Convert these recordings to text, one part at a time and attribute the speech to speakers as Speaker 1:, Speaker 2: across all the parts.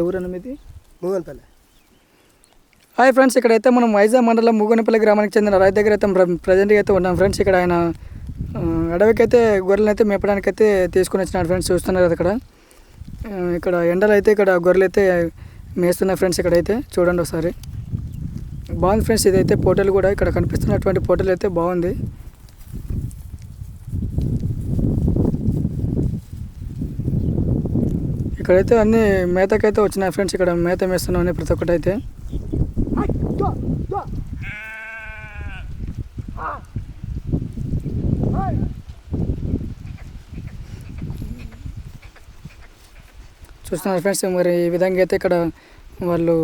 Speaker 1: ఎవరన్నా మీది
Speaker 2: మూగన్పల్లి.
Speaker 1: Hi friends ఇక్కడైతే మనం వైజాగ్ మండలం ముగనపల్లి గ్రామానికి చెందిన రైతు దగ్గర అయితే ప్ర- ప్రజెంట్గా అయితే ఉన్నాం ఫ్రెండ్స్. ఇక్కడ ఆయన అడవికైతే గొర్రెలు అయితే మేపడానికి అయితే తీసుకుని వచ్చినాడు ఫ్రెండ్స్. చూస్తున్నారు కదా ఇక్కడ. ఇక్కడ ఎండలు అయితే ఇక్కడ గొర్రెలు అయితే మేస్తున్నాయి ఫ్రెండ్స్ ఇక్కడైతే. చూడండి ఒకసారి. బాగుంది ఫ్రెండ్స్ ఇదైతే పోటలు కూడా. ఇక్కడ కనిపిస్తున్నటువంటి పోటలు అయితే బాగుంది. ఇక్కడైతే అన్ని మేతకైతే వచ్చినాయి ఫ్రెండ్స్. ఇక్కడ మేత మేస్తున్నాం ప్రతి ఒక్కటి అయితే చూస్తున్నారు ఫ్రెండ్స్ మరి ఈ విధంగా అయితే ఇక్కడ వాళ్ళు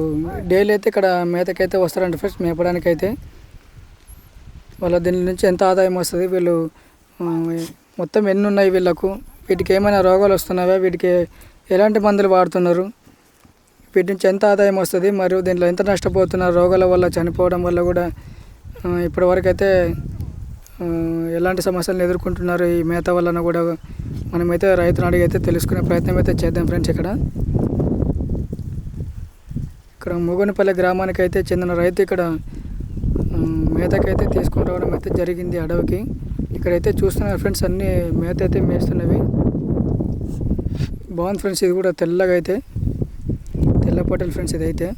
Speaker 1: డైలీ అయితే ఇక్కడ మేతకైతే వస్తారంట ఫ్రెండ్స్ మేపడానికి అయితే వాళ్ళ దీని నుంచి ఎంత ఆదాయం వస్తుంది వీళ్ళు మొత్తం ఎన్ని ఉన్నాయి వీళ్ళకు? వీటికి ఏమైనా రోగాలు వస్తున్నాయా? వీటికి ఎలాంటి మందులు వాడుతున్నారు? వీటి నుంచి ఎంత ఆదాయం వస్తుంది? మరియు దీంట్లో ఎంత నష్టపోతున్నారు రోగాల వల్ల చనిపోవడం వల్ల కూడా ఆ, ఇప్పటి అయితే ఎలాంటి సమస్యలను ఎదుర్కొంటున్నారు? ఈ మేత వలన కూడా మనమైతే రైతును అడిగి అయితే తెలుసుకునే ప్రయత్నం అయితే చేద్దాం ఫ్రెండ్స్ ఇక్కడ. ఇక్కడ ముగనపల్లి గ్రామానికి అయితే చెందిన రైతు ఇక్కడ మేతకైతే తీసుకుని రావడం అయితే జరిగింది అడవికి. ఇక్కడైతే చూస్తున్నారు ఫ్రెండ్స్ అన్ని మేత అయితే మేస్తున్నవి. బాగుంది ఫ్రెండ్స్ ఇది కూడా తెల్లగా అయితే తెల్ల పొట్టలు ఫ్రెండ్స్ ఇదైతే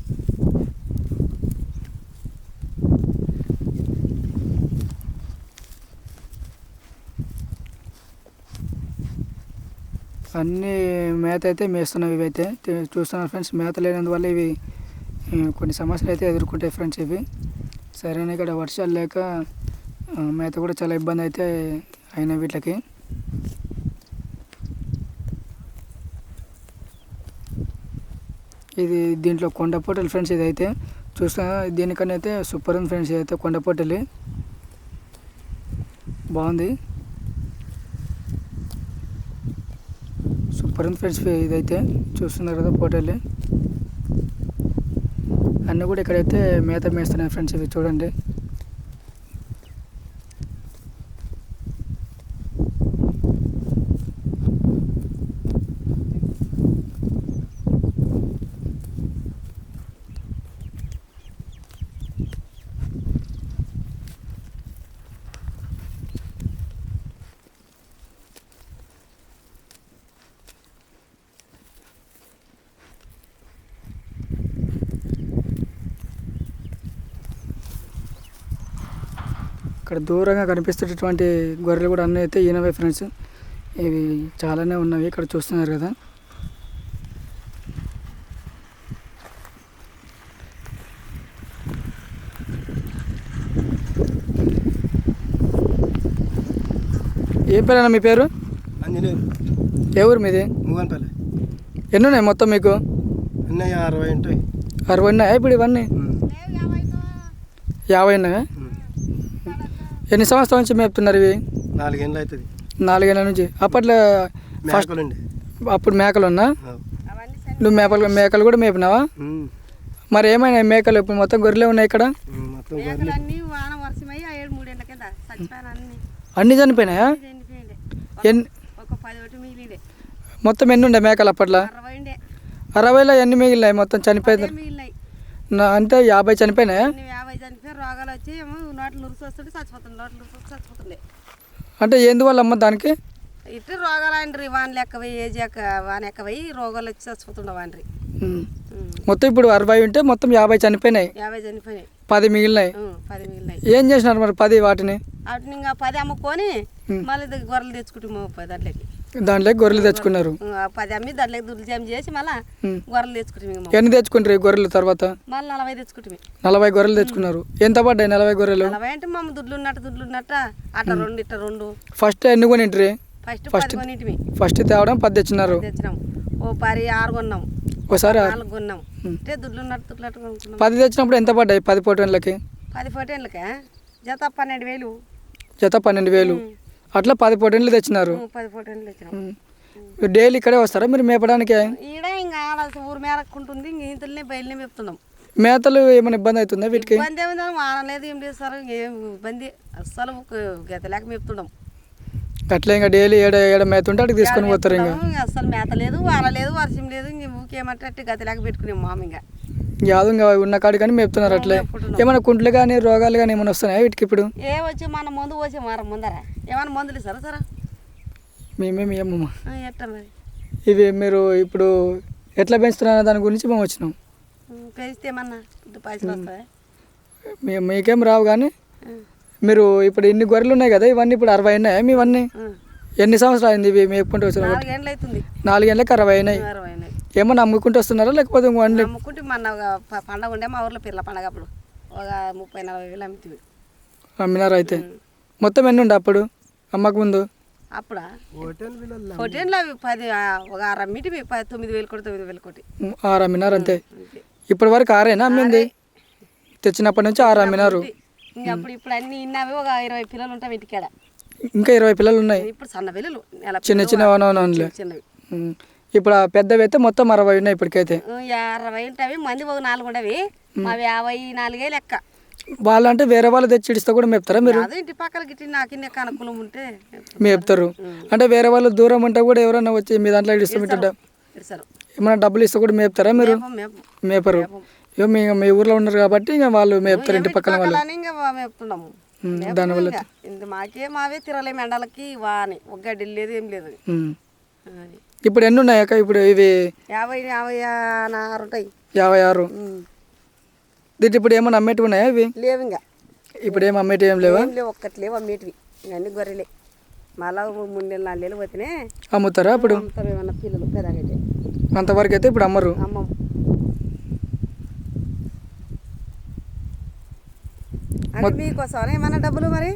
Speaker 1: అన్ని మేత అయితే మేస్తున్నాయి ఇవి అయితే. చూస్తున్నారు ఫ్రెండ్స్ మేత లేనందువల్ల ఇవి కొన్ని సమస్యలు అయితే ఎదుర్కొంటాయి ఫ్రెండ్స్ ఇవి. సరైన ఇక్కడ వర్షాలు లేక మేత కూడా చాలా ఇబ్బంది అయితే అయిన వీటికి. ఇది దీంట్లో కొండ పొట్టలు ఫ్రెండ్స్ ఇదైతే. చూస్తున్నా దీనికన్నా అయితే సూపర్ ఉంది ఫ్రెండ్స్ ఇదైతే కొండ పొట్టలి బాగుంది. సూపర్ ఉంది ఫ్రెండ్స్ ఇదైతే. చూస్తున్నారు కదా పోటల్ని అన్నీ కూడా ఇక్కడైతే మేత మేస్తున్నాయి ఫ్రెండ్స్ ఇవి చూడండి. ఇక్కడ దూరంగా కనిపిస్తున్నటువంటి గొర్రెలు కూడా అన్నీ అయితే ఈనవే ఫ్రెండ్స్. ఇవి చాలానే ఉన్నవి ఇక్కడ చూస్తున్నారు కదా. ఏ పేరైనా మీ పేరు? ఏ ఊరు మీది?
Speaker 2: మూగన్పల్లి.
Speaker 1: ఎన్ని ఉన్నాయి మొత్తం మీకు?
Speaker 2: అరవై ఉంటాయి.
Speaker 1: అరవై ఉన్నాయా? ఇప్పుడు ఇవన్నీ. యాభై ఉన్నాయా. ఎన్ని సంవత్సరాల నుంచి మేపుతున్నారు ఇవి?
Speaker 2: నాలుగేళ్ళు అవుతుంది.
Speaker 1: నాలుగేళ్ళ నుంచి. అప్పట్లో ఫస్ట్ అప్పుడు మేకలు ఉన్నా. నువ్వు మేకలు మేకలు కూడా మేపినావా. మరి ఏమైనా మేకలు ఇప్పుడు మొత్తం గొర్రెలే ఉన్నాయి ఇక్కడ?
Speaker 3: అన్ని.
Speaker 1: అన్ని చనిపోయినాయా? ఎన్ని? మొత్తం ఎన్ని ఉండే మేకలు అప్పట్లో? అరవైలో ఎన్ని మిగిలినాయి మొత్తం చనిపోయింది? నా అంటే యాభై చనిపోయినాయా?
Speaker 3: యాభై చనిపోయి రోగాలు వచ్చి ఏమో నోట్లు నురుసు వస్తుంటే చచ్చిపోతుంది నోట్లు నురుసు వస్తే చచ్చిపోతుండే
Speaker 1: అంటే ఎందువల్ల అమ్మ దానికి?
Speaker 3: ఇటు రోగాలు అండ్రి వాన లెక్క పోయి ఏజ్ ఎక్క వాన ఎక్క పోయి రోగాలు వచ్చి చచ్చిపోతుండే వాన్రి.
Speaker 1: మొత్తం ఇప్పుడు అరవై ఉంటే మొత్తం యాభై చనిపోయినాయి.
Speaker 3: యాభై చనిపోయినాయి.
Speaker 1: పది మిగిలినాయి.
Speaker 3: పది మిగిలినాయి.
Speaker 1: ఏం చేసినారు మరి పది వాటిని?
Speaker 3: వాటిని ఇంకా పది అమ్ముకొని మళ్ళీ గొర్రెలు తెచ్చుకుంటాము ముప్పై దాంట్లోకి.
Speaker 1: దాంట్లో గొర్రెలు తెచ్చుకున్నారు.
Speaker 3: పది అమ్మి చేసి మళ్ళీ. గొర్రెలు
Speaker 1: ఎన్ని తెచ్చుకుంటారు గొర్రెలు తర్వాత?
Speaker 3: మళ్ళీ నలభై తెచ్చుకుంటాము
Speaker 1: నలభై గొర్రెలు తెచ్చుకున్నారు. ఎంత పడ్డాయి నలభై గొర్రెలు?
Speaker 3: నలభై అంటే మా అమ్మ దుడ్లు ఉన్నట్టు దుడ్లు ఉన్నట్ట అట్ట రెండు రెండు.
Speaker 1: ఫస్ట్ ఎన్ని కొనింట్రీ?
Speaker 3: ఫస్ట్ పది కొన్నింటిమి
Speaker 1: ఫస్ట్ తేవడం పది తెచ్చినారు.
Speaker 3: తెచ్చినాం. ఓ పరి ఆరు కొన్నాం.
Speaker 1: ఒకసారి
Speaker 3: నాలుగు కొన్నాం. అంటే దుడ్లు ఉన్నట్టు దుడ్లు
Speaker 1: పది తెచ్చినప్పుడు ఎంత పడ్డాయి? పది పొటన్లకి
Speaker 3: పది ఫోటోలకే జత పన్నెండు వేలు.
Speaker 1: జత పన్నెండు వేలు. అట్లా పది పొటన్లు తెచ్చినారు.
Speaker 3: పది తెచ్చినాం.
Speaker 1: ఉమ్. డైలీ ఇక్కడే వస్తారా మీరు మేపడానికి?
Speaker 3: ఈడ ఇంకా ఊరు మేరక్కుంటుంది ఇంక ఇంతలోనే బయలునే చెప్తున్నాం
Speaker 1: మేతలు ఏమైనా ఇబ్బంది అవుతుందా వీటికి?
Speaker 3: ఇబ్బంది ఏమైందని వాన లేదు ఏం లేదు సార్ ఏం ఇబ్బంది. అస్సలు గత లేక మేపుతున్నాం.
Speaker 1: అట్లా ఇంకా డైలీ ఏడ ఏడ మేత ఉంటే అక్కడికి తీసుకొని పోతారు ఇంకా.
Speaker 3: ఇంకా అసలు మేత లేదు వాన లేదు వర్షం లేదు ఇంక ఊకేమంటే గతి లేక పెట్టుకునే మామ ఇంకా
Speaker 1: యాదు ఇంకా ఉన్న కాడి కానీ మేపుతున్నారు అట్లే. ఏమైనా కుంట్లు కానీ రోగాలు కానీ ఏమైనా వస్తున్నాయా వీటికి ఇప్పుడు?
Speaker 3: ఏ వచ్చి మన ముందు వచ్చి మారం ముందర? ఏమైనా మందులు ఇస్తారా సరే?
Speaker 1: మేమేమి ఏమమ్మా
Speaker 3: ఎట్ట మరి?
Speaker 1: ఇవి మీరు ఇప్పుడు ఎట్లా పెంచుతున్నారు దాని గురించి మేము వచ్చినాం.
Speaker 3: పెంచితే ఏమన్నా
Speaker 1: మీకేం రావు కానీ మీరు ఇప్పుడు ఇన్ని గొర్రెలు ఉన్నాయి కదా ఇవన్నీ ఇప్పుడు అరవై అయినాయా మీ ఇవన్నీ ఎన్ని సంవత్సరాలు అయింది ఇవి మేపుకుంటూ వచ్చిన నాలుగేళ్ళకి అరవై అయినాయి. ఏమన్నా అమ్ముకుంటూ వస్తున్నారా? లేకపోతే ఓన్లీ
Speaker 3: అమ్ముకుంటే మన పండగ ఉండే మా ఊర్లో పిల్ల పండగ అప్పుడు. ఒక ముప్పై నలభై వేలు అమ్మితివి.
Speaker 1: అమ్మినారు అయితే? మొత్తం ఎన్ని ఉండే అప్పుడు? అమ్మకు ముందు?
Speaker 3: అప్పుడా?
Speaker 2: హోటల్ పిల్లలు
Speaker 3: పొట్టేళ్ళు అవి పది ఒక ఆరు అమ్మిటివి పది తొమ్మిది వేలు కొట్టి తొమ్మిది వేలు కొట్టి.
Speaker 1: ఉమ్, ఆరు అమ్మినారు అంతే. ఇప్పటి వరకు ఆరేనా అమ్మింది? తెచ్చినప్పటి నుంచి ఆరు అమ్మినారు.
Speaker 3: ఇంకా అప్పుడు ఇప్పుడు అన్ని ఇన్నవి ఒక ఇరవై పిల్లలు ఉంటాం ఇంటికాడ.
Speaker 1: ఇంకా ఇరవై పిల్లలు ఉన్నాయి?
Speaker 3: ఇప్పుడు సన్న పిల్లలు.
Speaker 1: చిన్న చిన్న
Speaker 3: చిన్నవి.
Speaker 1: ఉమ్. ఇప్పుడు పెద్దవి అయితే మొత్తం అరవై ఉన్నాయి ఇప్పటికైతే.
Speaker 3: అరవై ఉంటావి మంది ఒక నాలుగు ఉండవి. మావి యాభై నాలుగే లెక్క.
Speaker 1: వాళ్ళంటే వేరే వాళ్ళు తెచ్చి ఇడిస్తే కూడా మేపుతారా మీరు?
Speaker 3: ఇంటి పక్కన గిట్టి నాకు అనుకూలం ఉంటే
Speaker 1: మేపుతారు. అంటే వేరే వాళ్ళు దూరం ఉంటే కూడా ఎవరైనా వచ్చి మీ దాంట్లో ఇడిస్తే మీట ఏమైనా డబ్బులు ఇస్తే కూడా మేపుతారా మీరు?
Speaker 3: మేపం మేపం.
Speaker 1: మేపరు. ఇక మీ మీ ఊర్లో ఉన్నారు కాబట్టి ఇంకా వాళ్ళు మేపుతారు ఇంటి పక్కన వాళ్ళు.
Speaker 3: మేపుతున్నాము.
Speaker 1: దానివల్ల
Speaker 3: మాకే మావే తిరలేము ఎండలకి వాని. ఒక గడ్డి లేదు ఏం లేదు.
Speaker 1: ఇప్పుడు ఎన్ని ఉన్నాయి అక్క? ఇప్పుడు ఇవి
Speaker 3: యాభై యాభై ఆరు ఉంటాయి.
Speaker 1: యాభై ఆరు. దీంట్లో ఇప్పుడు ఏమైనా అమ్మేటివి ఉన్నాయా ఇవి?
Speaker 3: లేవు ఇంకా.
Speaker 1: ఇప్పుడు ఏం అమ్మేటివి ఏం లేవా?
Speaker 3: లేవు ఒక్కటి లేవు అమ్మేటివి. అన్ని గొర్రెలే. మళ్ళా మూడు నెలలు నాలుగు నెలలు పోతేనే
Speaker 1: అమ్ముతారా అప్పుడు?
Speaker 3: ఏమన్నా పిల్లలు పెద్దగైతే.
Speaker 1: అంతవరకు అయితే ఇప్పుడు అమ్మరు.
Speaker 3: అమ్మం. అంటే మీకోసం ఏమన్నా డబ్బులు మరి?